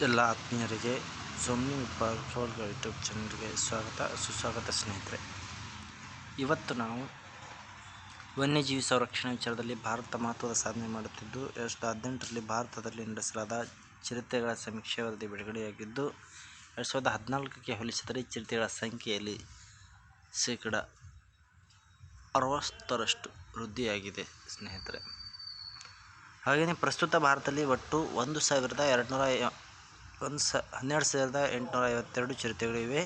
ಎಲ್ಲ ಆತ್ಮೀಯರಿಗೆ ಸೊಮ್ನಿ ಉಪಸೋಲ್ಗ ಯೂಟ್ಯೂಬ್ ಚಾನಲ್ಗೆ ಸ್ವಾಗತ, ಸುಸ್ವಾಗತ ಸ್ನೇಹಿತರೆ. ಇವತ್ತು ನಾವು ವನ್ಯಜೀವಿ ಸಂರಕ್ಷಣೆ ವಿಚಾರದಲ್ಲಿ ಭಾರತ ಮಹತ್ವದ ಸಾಧನೆ ಮಾಡುತ್ತಿದ್ದು, ಎರಡು ಸಾವಿರದ ಹದಿನೆಂಟರಲ್ಲಿ ಭಾರತದಲ್ಲಿ ನಡೆಸಲಾದ ಚಿರತೆಗಳ ಸಮೀಕ್ಷೆ ವರದಿ ಬಿಡುಗಡೆಯಾಗಿದ್ದು, ಎರಡು ಸಾವಿರದ ಹದಿನಾಲ್ಕಕ್ಕೆ ಹೋಲಿಸಿದರೆ ಚಿರತೆಗಳ ಸಂಖ್ಯೆಯಲ್ಲಿ ಶೇಕಡ ಅರವತ್ತರಷ್ಟು ವೃದ್ಧಿಯಾಗಿದೆ ಸ್ನೇಹಿತರೆ. ಹಾಗೆಯೇ ಪ್ರಸ್ತುತ ಭಾರತದಲ್ಲಿ ಒಟ್ಟು ಒಂದು ಸಾವಿರದ ಎರಡುನೂರ ಒಂದು ಸ, ಹನ್ನೆರಡು ಸಾವಿರದ ಎಂಟುನೂರ ಐವತ್ತೆರಡು ಚಿರತೆಗಳಿವೆ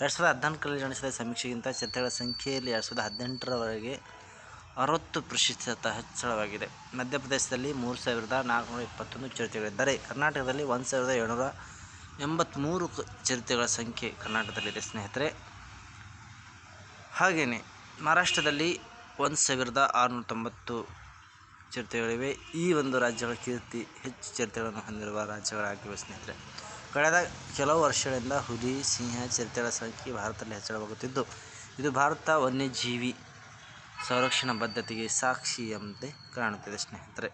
ಎರಡು ಸಾವಿರದ ಹದಿನಾಲ್ಕರಲ್ಲಿ ನಡೆಸಿದ ಸಮೀಕ್ಷೆಗಿಂತ ಚಿರತೆಗಳ ಸಂಖ್ಯೆಯಲ್ಲಿ ಎರಡು ಸಾವಿರದ ಹದಿನೆಂಟರವರೆಗೆ ಅರವತ್ತು ಪ್ರತಿಶತ ಹೆಚ್ಚಳವಾಗಿದೆ. ಮಧ್ಯಪ್ರದೇಶದಲ್ಲಿ ಮೂರು ಸಾವಿರದ ನಾಲ್ಕುನೂರ ಇಪ್ಪತ್ತೊಂದು ಚಿರತೆಗಳಿದ್ದರೆ ಕರ್ನಾಟಕದಲ್ಲಿ ಒಂದು ಸಾವಿರದ ಏಳ್ನೂರ ಎಂಬತ್ತ್ಮೂರು ಚಿರತೆಗಳ ಸಂಖ್ಯೆ ಕರ್ನಾಟಕದಲ್ಲಿದೆ ಸ್ನೇಹಿತರೆ. ಹಾಗೆಯೇ ಮಹಾರಾಷ್ಟ್ರದಲ್ಲಿ ಒಂದು ಸಾವಿರದ ಆರುನೂರ ತೊಂಬತ್ತು ಚಿರತೆಗಳಿವೆ ಈ ಒಂದು ರಾಜ್ಯಗಳ ಕೀರ್ತಿ ಹೆಚ್ಚು ಚಿರತೆಗಳನ್ನು ಹೊಂದಿರುವ ರಾಜ್ಯಗಳಾಗಿವೆ ಸ್ನೇಹಿತರೆ. ಕಳೆದ ಕೆಲವು ವರ್ಷಗಳಿಂದ ಹುಲಿ, ಸಿಂಹ, ಚಿರತೆಗಳ ಸಂಖ್ಯೆ ಭಾರತದಲ್ಲಿ ಹೆಚ್ಚಳವಾಗುತ್ತಿದ್ದು, ಇದು ಭಾರತ ವನ್ಯಜೀವಿ ಸಂರಕ್ಷಣಾ ಬದ್ಧತೆಗೆ ಸಾಕ್ಷಿಯಂತೆ ಕಾಣುತ್ತಿದೆ ಸ್ನೇಹಿತರೆ.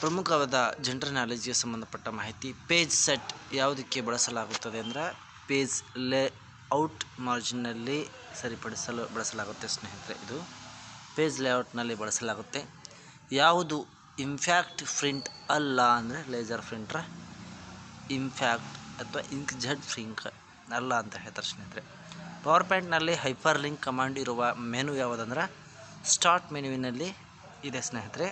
ಪ್ರಮುಖವಾದ ಜನರಲ್ ನಾಲೆಜ್ಗೆ ಸಂಬಂಧಪಟ್ಟ ಮಾಹಿತಿ, ಪೇಜ್ ಸೆಟ್ ಯಾವುದಕ್ಕೆ ಬಳಸಲಾಗುತ್ತದೆ ಅಂದರೆ ಪೇಜ್ ಲೇ ಔಟ್ ಮಾರ್ಜಿನ್ನಲ್ಲಿ ಸರಿಪಡಿಸಲು ಬಳಸಲಾಗುತ್ತೆ ಸ್ನೇಹಿತರೆ ಇದು. ಪೇಜ್ ಲೇಔಟ್ನಲ್ಲಿ ಬಳಸಲಾಗುತ್ತೆ. ಯಾವುದು ಇಂಫ್ಯಾಕ್ಟ್ ಪ್ರಿಂಟ್ ಅಲ್ಲ ಅಂದರೆ ಲೇಸರ್ ಪ್ರಿಂಟ್ರ ಇಂಫ್ಯಾಕ್ಟ್ ಅಥವಾ ಇಂಕ್ ಜಡ್ ಪ್ರಿಂಕ್ ಅಲ್ಲ ಅಂತ ಹೇಳ್ತಾರೆ ಸ್ನೇಹಿತರೆ. ಪವರ್ ಪಾಯಿಂಟ್ನಲ್ಲಿ ಹೈಪರ್ ಲಿಂಕ್ ಕಮಾಂಡ್ ಇರುವ ಮೆನು ಯಾವುದಂದ್ರೆ ಸ್ಟಾರ್ಟ್ ಮೆನುವಿನಲ್ಲಿ ಇದೆ ಸ್ನೇಹಿತರೆ.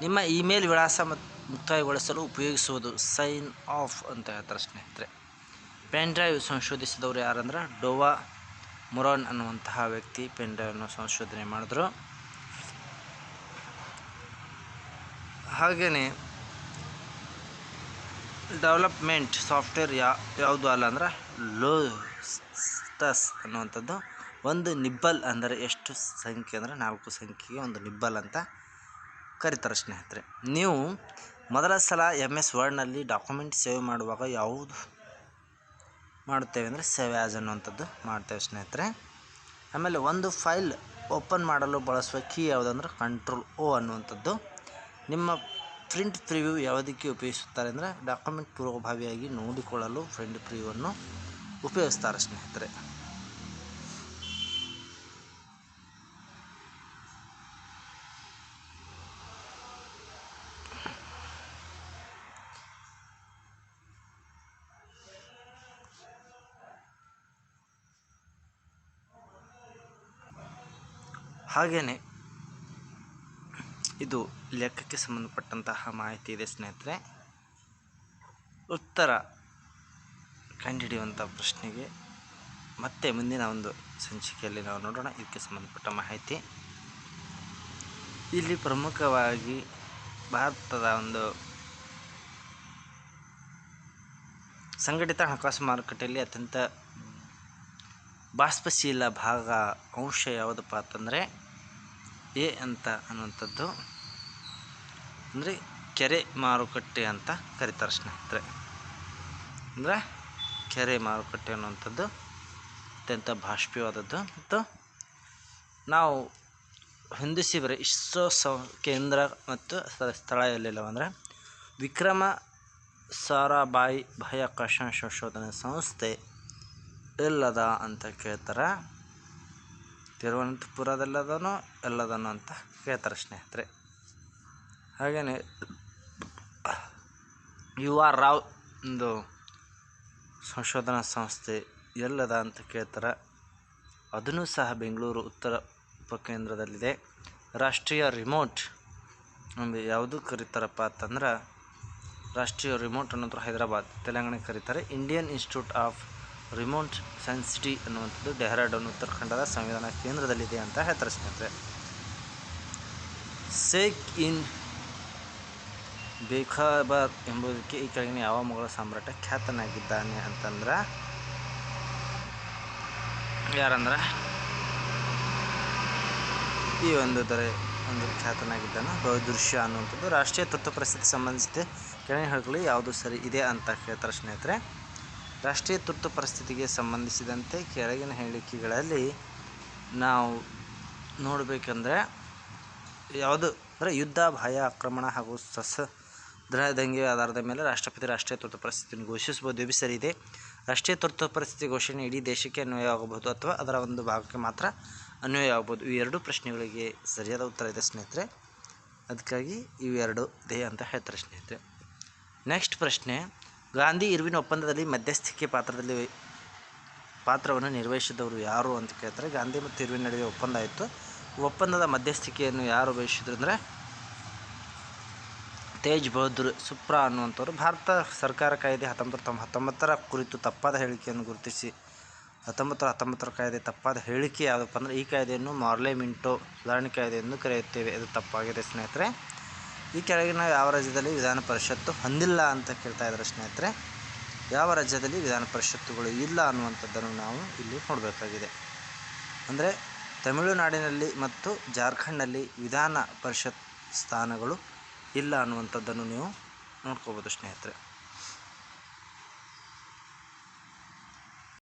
ನಿಮ್ಮ ಇಮೇಲ್ ವಿಳಾಸ ಮತ್ತು ಮುಕ್ತಾಯಗೊಳಿಸಲು ಉಪಯೋಗಿಸುವುದು ಸೈನ್ ಆಫ್ ಅಂತ ಹೇಳ್ತಾರೆ ಸ್ನೇಹಿತರೆ. ಪೆನ್ ಡ್ರೈವ್ ಸಂಶೋಧಿಸಿದವರು ಯಾರಂದ್ರೆ ಡೋವಾ ಮೊರಾನ್ ಅನ್ನುವಂತಹ ವ್ಯಕ್ತಿ ಪೆನ್ ಡ್ರೈವನ್ನು ಸಂಶೋಧನೆ ಮಾಡಿದ್ರು. ಹಾಗೆಯೇ ಡೆವಲಪ್ಮೆಂಟ್ ಸಾಫ್ಟ್ವೇರ್ ಯಾ, ಯಾವುದು ಅಲ್ಲ ಲೋ ಸ್ಟಸ್ ಅನ್ನುವಂಥದ್ದು. ಒಂದು ನಿಬ್ಬಲ್ ಅಂದರೆ ಎಷ್ಟು ಸಂಖ್ಯೆ ಅಂದರೆ ನಾಲ್ಕು ಸಂಖ್ಯೆಗೆ ಒಂದು ನಿಬ್ಬಲ್ ಅಂತ ಕರೀತಾರೆ ಸ್ನೇಹಿತರೆ. ನೀವು ಮೊದಲ ಸಲ ಎಂ ಎಸ್ ವರ್ಡ್ನಲ್ಲಿ ಡಾಕ್ಯುಮೆಂಟ್ ಸೇವ್ ಮಾಡುವಾಗ ಯಾವುದು ಮಾಡುತ್ತೇವೆ ಅಂದರೆ ಸೇವ್ ಆ್ಯಸ್ ಅನ್ನುವಂಥದ್ದು ಮಾಡ್ತೇವೆ ಸ್ನೇಹಿತರೆ. ಆಮೇಲೆ ಒಂದು ಫೈಲ್ ಓಪನ್ ಮಾಡಲು ಬಳಸುವ ಕೀ ಯಾವುದಂದ್ರೆ ಕಂಟ್ರೋಲ್ ಓ ಅನ್ನುವಂಥದ್ದು. ನಿಮ್ಮ ಪ್ರಿಂಟ್ ಪ್ರಿವ್ಯೂ ಯಾವುದಕ್ಕೆ ಉಪಯೋಗಿಸುತ್ತಾರೆ ಅಂದರೆ ಡಾಕ್ಯುಮೆಂಟ್ ಪೂರ್ವಭಾವಿಯಾಗಿ ನೋಡಿಕೊಳ್ಳಲು ಪ್ರಿಂಟ್ ಪ್ರಿವ್ಯೂವನ್ನು ಉಪಯೋಗಿಸ್ತಾರೆ ಸ್ನೇಹಿತರೆ. ಹಾಗೆಯೇ ಇದು ಲೆಕ್ಕಕ್ಕೆ ಸಂಬಂಧಪಟ್ಟಂತಹ ಮಾಹಿತಿ ಇದೆ ಸ್ನೇಹಿತರೆ. ಉತ್ತರ ಕಂಡುಹಿಡಿಯುವಂಥ ಪ್ರಶ್ನೆಗೆ ಮತ್ತೆ ಮುಂದಿನ ಒಂದು ಸಂಚಿಕೆಯಲ್ಲಿ ನಾವು ನೋಡೋಣ. ಇದಕ್ಕೆ ಸಂಬಂಧಪಟ್ಟ ಮಾಹಿತಿ. ಇಲ್ಲಿ ಪ್ರಮುಖವಾಗಿ ಭಾರತದ ಒಂದು ಸಂಘಟಿತ ಹಣಕಾಸು ಮಾರುಕಟ್ಟೆಯಲ್ಲಿ ಅತ್ಯಂತ ಬಾಷ್ಪಶೀಲ ಭಾಗ ಅಂಶ ಯಾವುದಪ್ಪ ಅಂತಂದರೆ ಎ ಅಂತ ಅನ್ನುವಂಥದ್ದು ಅಂದರೆ ಕೆರೆ ಮಾರುಕಟ್ಟೆ ಅಂತ ಕರೀತಾರೆ ಸ್ನೇಹಿತರೆ. ಅಂದರೆ ಕೆರೆ ಮಾರುಕಟ್ಟೆ ಅನ್ನುವಂಥದ್ದು ಅತ್ಯಂತ ಬಾಷ್ಪೀಯವಾದದ್ದು. ಮತ್ತು ನಾವು ಹೊಂದಿಸಿದರೆ ಇಸ್ರೋ ಸ ಕೇಂದ್ರ ಮತ್ತು ಸ್ಥಳ ಸ್ಥಳ ಎಲ್ಲಿಲ್ಲವ ಅಂದರೆ ವಿಕ್ರಮ ಸಾರಾಬಾಯಿ ಬಾಹ್ಯಾಕಾಶ ಸಂಶೋಧನೆ ಸಂಸ್ಥೆ ಎಲ್ಲದ ಅಂತ ಕೇಳ್ತಾರೆ. ತಿರುವನಂತಪುರದಲ್ಲದನೋ ಎಲ್ಲದನೋ ಅಂತ ಕೇಳ್ತಾರೆ ಸ್ನೇಹಿತರೆ. ಹಾಗೆಯೇ ಯು ಆರ್ ರಾವ್ ಒಂದು ಸಂಶೋಧನಾ ಸಂಸ್ಥೆ ಎಲ್ಲದ ಅಂತ ಕೇಳ್ತಾರೆ. ಅದನ್ನು ಸಹ ಬೆಂಗಳೂರು ಉತ್ತರ ಉಪಕೇಂದ್ರದಲ್ಲಿದೆ. ರಾಷ್ಟ್ರೀಯ ರಿಮೋಟ್ ಒಂದು ಯಾವುದು ಕರೀತಾರಪ್ಪ ಅಂತಂದ್ರೆ ರಾಷ್ಟ್ರೀಯ ರಿಮೋಟ್ ಅನ್ನೋದು ಹೈದರಾಬಾದ್ ತೆಲಂಗಾಣ ಕರೀತಾರೆ. Indian institute of remote sensing ಅನ್ನುವಂಥದ್ದು ಡೆಹ್ರಾಡೂನ್ ಉತ್ತರಾಖಂಡದ ಸಂವಿಧಾನ ಕೇಂದ್ರದಲ್ಲಿದೆ ಅಂತ ಹೇಳ್ತಾರೆ ಸ್ನೇಹಿತರೆ ಸೇಕ್ ಇನ್ ಬೇಖಾಬಾದ್ ಎಂಬುದಕ್ಕೆ ಈ ಕೆಳಗಿನ ಯಾವ ಮೊಘಲ ಸಾಮ್ರಾಟ ಖ್ಯಾತನಾಗಿದ್ದಾನೆ ಅಂತಂದ್ರೆ ಯಾರಂದ್ರೆ? ಈ ಒಂದು ದೊರೆ ಒಂದು ಖ್ಯಾತನಾಗಿದ್ದಾನೆ ಬಹುದೃಶ್ಯ ಅನ್ನುವಂಥದ್ದು. ರಾಷ್ಟ್ರೀಯ ತುರ್ತು ಪರಿಸ್ಥಿತಿ ಸಂಬಂಧಿಸಿದ ಕೆಳಗಿನ ಹೇಳಿಕೊಳ್ಳಿ ಯಾವುದು ಸರಿ ಇದೆ ಅಂತ ಕೇಳ್ತಾರೆ ಸ್ನೇಹಿತರೆ. ರಾಷ್ಟ್ರೀಯ ತುರ್ತು ಪರಿಸ್ಥಿತಿಗೆ ಸಂಬಂಧಿಸಿದಂತೆ ಕೆಳಗಿನ ಹೇಳಿಕೆಗಳಲ್ಲಿ ನಾವು ನೋಡಬೇಕಂದ್ರೆ ಯಾವುದು ಅಂದರೆ ಯುದ್ಧ, ಭಯ, ಆಕ್ರಮಣ ಹಾಗೂ ಸಸ ದ್ರ ದಂಗೆ ಆಧಾರದ ಮೇಲೆ ರಾಷ್ಟ್ರಪತಿ ರಾಷ್ಟ್ರೀಯ ತುರ್ತು ಪರಿಸ್ಥಿತಿಯನ್ನು ಘೋಷಿಸಬಹುದು. ಇವು ಸರಿ ಇದೆ. ರಾಷ್ಟ್ರೀಯ ತುರ್ತು ಪರಿಸ್ಥಿತಿ ಘೋಷಣೆ ಇಡೀ ದೇಶಕ್ಕೆ ಅನ್ವಯವಾಗಬಹುದು ಅಥವಾ ಅದರ ಒಂದು ಭಾಗಕ್ಕೆ ಮಾತ್ರ ಅನ್ವಯವಾಗಬಹುದು ಈ ಎರಡು ಪ್ರಶ್ನೆಗಳಿಗೆ ಸರಿಯಾದ ಉತ್ತರ ಇದೆ ಸ್ನೇಹಿತರೆ. ಅದಕ್ಕಾಗಿ ಇವೆರಡು ಇದೆ ಅಂತ ಹೇಳ್ತಾರೆ ಸ್ನೇಹಿತರೆ. ನೆಕ್ಸ್ಟ್ ಪ್ರಶ್ನೆ ಗಾಂಧಿ ಇರುವಿನ ಒಪ್ಪಂದದಲ್ಲಿ ಮಧ್ಯಸ್ಥಿಕೆ ಪಾತ್ರದಲ್ಲಿ ಪಾತ್ರವನ್ನು ನಿರ್ವಹಿಸಿದವರು ಯಾರು ಅಂತ ಕೇಳ್ತಾರೆ. ಗಾಂಧಿ ಮತ್ತು ಇರುವಿನ ನಡುವೆ ಒಪ್ಪಂದ ಆಯಿತು. ಒಪ್ಪಂದದ ಮಧ್ಯಸ್ಥಿಕೆಯನ್ನು ಯಾರು ವಹಿಸಿದ್ರು ಅಂದರೆ ತೇಜ್ ಬಹದ್ದೂರ್ ಸುಪ್ರಾ ಅನ್ನುವಂಥವ್ರು. ಭಾರತ ಸರ್ಕಾರ ಕಾಯ್ದೆ ಹತ್ತೊಂಬತ್ತು ತೊಂಬ ಹತ್ತೊಂಬತ್ತರ ಕುರಿತು ತಪ್ಪಾದ ಹೇಳಿಕೆಯನ್ನು ಗುರುತಿಸಿ ಹತ್ತೊಂಬತ್ತು ಹತ್ತೊಂಬತ್ತರ ಕಾಯ್ದೆ ತಪ್ಪಾದ ಹೇಳಿಕೆ ಯಾವುದಪ್ಪ ಅಂದರೆ ಈ ಕಾಯ್ದೆಯನ್ನು ಮಾರ್ಲೆ ಮಿಂಟೋ ಸುಧಾರಣೆ ಕಾಯ್ದೆ ಎಂದು ಕರೆಯುತ್ತೇವೆ. ಅದು ತಪ್ಪಾಗಿದೆ ಸ್ನೇಹಿತರೆ. ಈ ಕೆಳಗಿನ ಯಾವ ರಾಜ್ಯದಲ್ಲಿ ವಿಧಾನ ಪರಿಷತ್ತು ಹೊಂದಿಲ್ಲ ಅಂತ ಕೇಳ್ತಾ ಇದ್ದಾರೆ ಸ್ನೇಹಿತರೆ, ಯಾವ ರಾಜ್ಯದಲ್ಲಿ ವಿಧಾನ ಪರಿಷತ್ತುಗಳು ಇಲ್ಲ ಅನ್ನುವಂಥದ್ದನ್ನು ನಾವು ಇಲ್ಲಿ ನೋಡಬೇಕಾಗಿದೆ. ಅಂದರೆ ತಮಿಳುನಾಡಿನಲ್ಲಿ ಮತ್ತು ಜಾರ್ಖಂಡ್ನಲ್ಲಿ ವಿಧಾನ ಪರಿಷತ್ ಸ್ಥಾನಗಳು ಇಲ್ಲ ಅನ್ನುವಂಥದ್ದನ್ನು ನೀವು ನೋಡ್ಕೋಬೋದು ಸ್ನೇಹಿತರೆ.